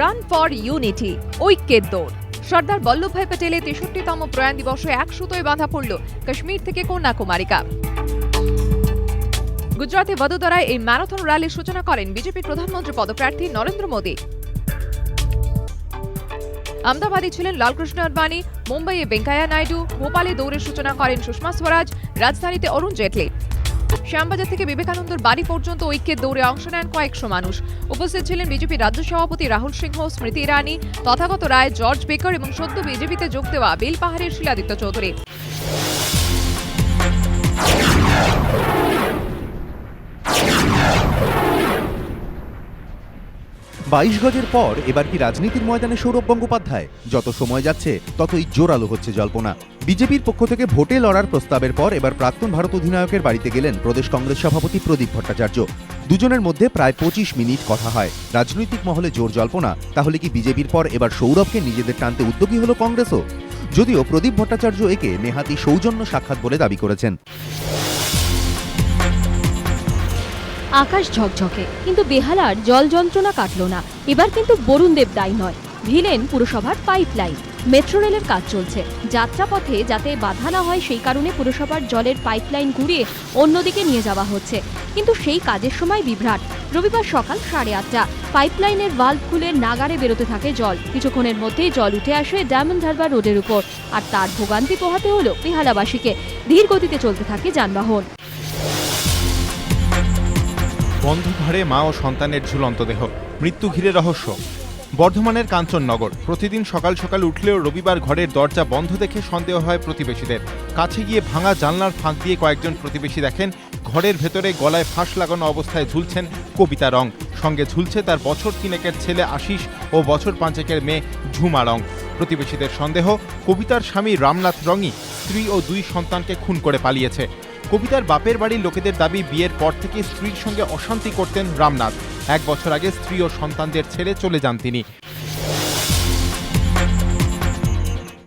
Run for unity ঐক্যের দৌড়। সর্দার বল্লভভাই প্যাটেলের তেষট্টিতম প্রয়াণ দিবসে এক সুতোয় বাঁধা পড়ল কাশ্মীর থেকে কন্যাকুমারিকা। গুজরাতে বদোদরায় এই ম্যারাথন র্যালির সূচনা করেন বিজেপির প্রধানমন্ত্রী পদপ্রার্থী নরেন্দ্র মোদী। আহমেদাবাদে ছিলেন লালকৃষ্ণ আডবাণী, মুম্বাইয়ে ভেঙ্কাইয়া নাইডু, ভোপালে দৌড়ের সূচনা করেন সুষমা স্বরাজ, রাজধানীতে অরুণ জেটলি। শ্যামবাজার থেকে বিবেকানন্দর বাড়ি পর্যন্ত ঐক্যের দৌড়ে অংশ নেন কয়েকশো মানুষ। উপস্থিত ছিলেন বিজেপি রাজ্য সভাপতি রাহুল সিংহ, স্মৃতি ইরানি, তথাগত রায় জর্জ বেকার এবং সদ্য বিজেপিতে যোগ দেওয়া বেলপাহাড়ের শিলাদিত্য চৌধুরী। বাইশ গজের পর এবার কি রাজনীতির ময়দানে সৌরভ গঙ্গোপাধ্যায়? যত সময় যাচ্ছে, ততই জোরালো হচ্ছে জল্পনা। বিজেপির পক্ষ থেকে ভোটে লড়ার প্রস্তাবের পর এবার প্রাক্তন ভারত অধিনায়কের বাড়িতে গেলেন প্রদেশ কংগ্রেস সভাপতি প্রদীপ ভট্টাচার্য। দুজনের মধ্যে প্রায় পঁচিশ মিনিট কথা হয়। রাজনৈতিক মহলে জোর জল্পনা, তাহলে কি বিজেপির পর এবার সৌরভকে নিজেদের টানতে উদ্যোগী হলো কংগ্রেসও? যদিও প্রদীপ ভট্টাচার্য একে নেহাতি সৌজন্য সাক্ষাৎ বলে দাবি করেছেন। আকাশ ঝকঝকে, কিন্তু বেহালার জল যন্ত্রণা কাটল না। এবার কিন্তু বরুণদেব দায়ী নয়। ভিলেন পুরসভার পাইপলাইন। মেট্রো রেলের কাজ চলছে। যাত্রাপথে যাতে বাধা না হয়, সেই কারণে পুরসভার জলের পাইপলাইন ঘুরিয়ে অন্যদিকে নিয়ে যাওয়া হচ্ছে। কিন্তু সেই কাজের সময় বিভ্রাট। রবিবার সকাল সাড়ে আটটা। পাইপলাইনের ভাল্ব খুলে নাগারে বেরোতে থাকে জল। কিছুক্ষণের মধ্যেই জল উঠে আসে ডায়মন্ড হারবার রোডের উপর। আর তার ভোগান্তি পোহাতে হলো বেহালাবাসীকে। ধীর গতিতে চলতে থাকে যানবাহন। বন্ধ ঘরে মা ও সন্তানের ঝুলন্ত দেহ। মৃত্যু ঘিরে রহস্য। বর্ধমানের কাঞ্চননগর। প্রতিদিন সকাল সকাল উঠলেও রবিবার ঘরের দরজা বন্ধ দেখে সন্দেহ হয় প্রতিবেশীদের। কাছে গিয়ে ভাঙা জানলার ফাঁক দিয়ে কয়েকজন প্রতিবেশী দেখেন, ঘরের ভেতরে গলায় ফাঁস লাগানো অবস্থায় ঝুলছেন কবিতা রং। সঙ্গে ঝুলছে তার বছর তিনেকের ছেলে আশিস ও বছর পাঁচেকের মেয়ে ঝুমা রং। প্রতিবেশীদের সন্দেহ, কবিতার স্বামী রামনাথ রঙই স্ত্রী ও দুই সন্তানকে খুন করে পালিয়েছে। কবিতার বাপের বাড়ির লোকেদের দাবি বিয়ের পর থেকে স্ত্রীর সঙ্গে অশান্তি করতেন রামনাথ। এক বছর আগে স্ত্রী ও সন্তানদের ছেড়ে চলে যান তিনি।